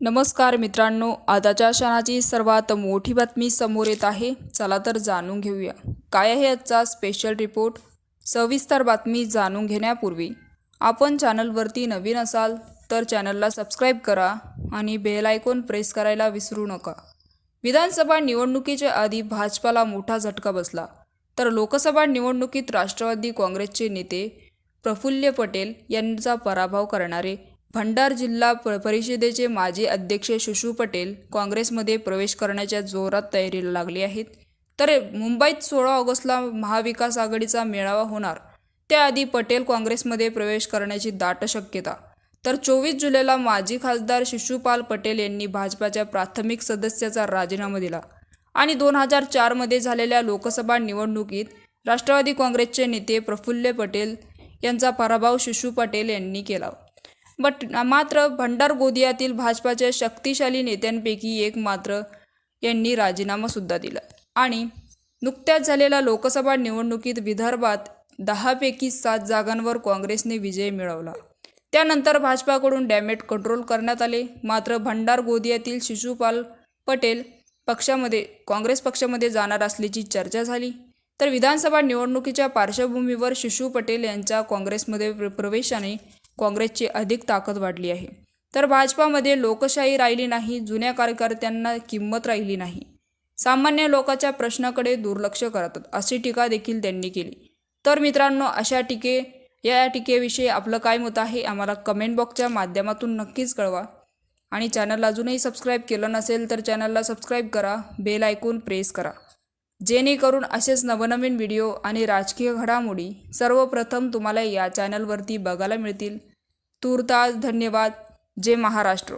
नमस्कार मित्रांनो आताच्या क्षणाची सर्वात मोठी बातमी समोर येत आहे. चला तर जाणून घेऊया. काय आहे आजचा स्पेशल रिपोर्ट सविस्तर बातमी जाणून घेण्यापूर्वी आपण चॅनलवरती नवीन असाल तर चॅनलला सबस्क्राईब करा आणि बेल आयकॉन प्रेस करायला विसरू नका. विधानसभा निवडणुकीच्या आधी भाजपाला मोठा झटका बसला. तर लोकसभा निवडणुकीत राष्ट्रवादी काँग्रेसचे नेते प्रफुल्ल पटेल यांचा पराभव करणारे भंडार जिल्हा प परिषदेचे माजी अध्यक्ष शुशू पटेल काँग्रेसमध्ये प्रवेश करण्याच्या जोरात तयारीला लागले आहेत. तर मुंबईत सोळा ऑगस्टला महाविकास आघाडीचा मेळावा होणार. त्याआधी पटेल काँग्रेसमध्ये प्रवेश करण्याची दाट शक्यता. तर चोवीस जुलैला माजी खासदार शिशुपाल पटेल यांनी भाजपाच्या प्राथमिक सदस्याचा राजीनामा दिला. आणि दोन हजार चारमध्ये झालेल्या लोकसभा निवडणुकीत राष्ट्रवादी काँग्रेसचे नेते प्रफुल्ल पटेल यांचा पराभव शिशू पटेल यांनी केला. बट मात्र भंडार गोदियातील भाजपाच्या शक्तिशाली नेत्यांपैकी एक मात्र यांनी राजीनामासुद्धा दिला. आणि नुकत्याच झालेल्या लोकसभा निवडणुकीत विदर्भात दहापैकी सात जागांवर काँग्रेसने विजय मिळवला. त्यानंतर भाजपाकडून डॅमेट कंट्रोल करण्यात आले. मात्र भंडार गोदियातील शिशुपाल पटेल पक्षामध्ये काँग्रेस पक्षामध्ये जाणार असल्याची चर्चा झाली. तर विधानसभा निवडणुकीच्या पार्श्वभूमीवर शिशू पटेल यांच्या काँग्रेसमध्ये प्र- प्रवेशाने काँग्रेसची अधिक ताकद वाढली आहे. तर भाजपामध्ये लोकशाही राहिली नाही जुन्या कार्यकर्त्यांना किंमत राहिली नाही. सामान्य लोकांच्या प्रश्नाकडे दुर्लक्ष करतात अशी टीका देखील त्यांनी केली. तर मित्रांनो अशा टीके या टीकेविषयी आपलं काय मत आहे आम्हाला कमेंट बॉक्सच्या माध्यमातून नक्कीच कळवा. आणि चॅनलला अजूनही सबस्क्राईब केलं नसेल तर चॅनलला सबस्क्राईब करा बेल ऐकून प्रेस करा. जेणेकरून असेच नवनवीन व्हिडिओ आणि राजकीय घडामोडी सर्वप्रथम तुम्हाला या चॅनलवरती बघायला मिळतील. तूर्तास धन्यवाद. जय महाराष्ट्र.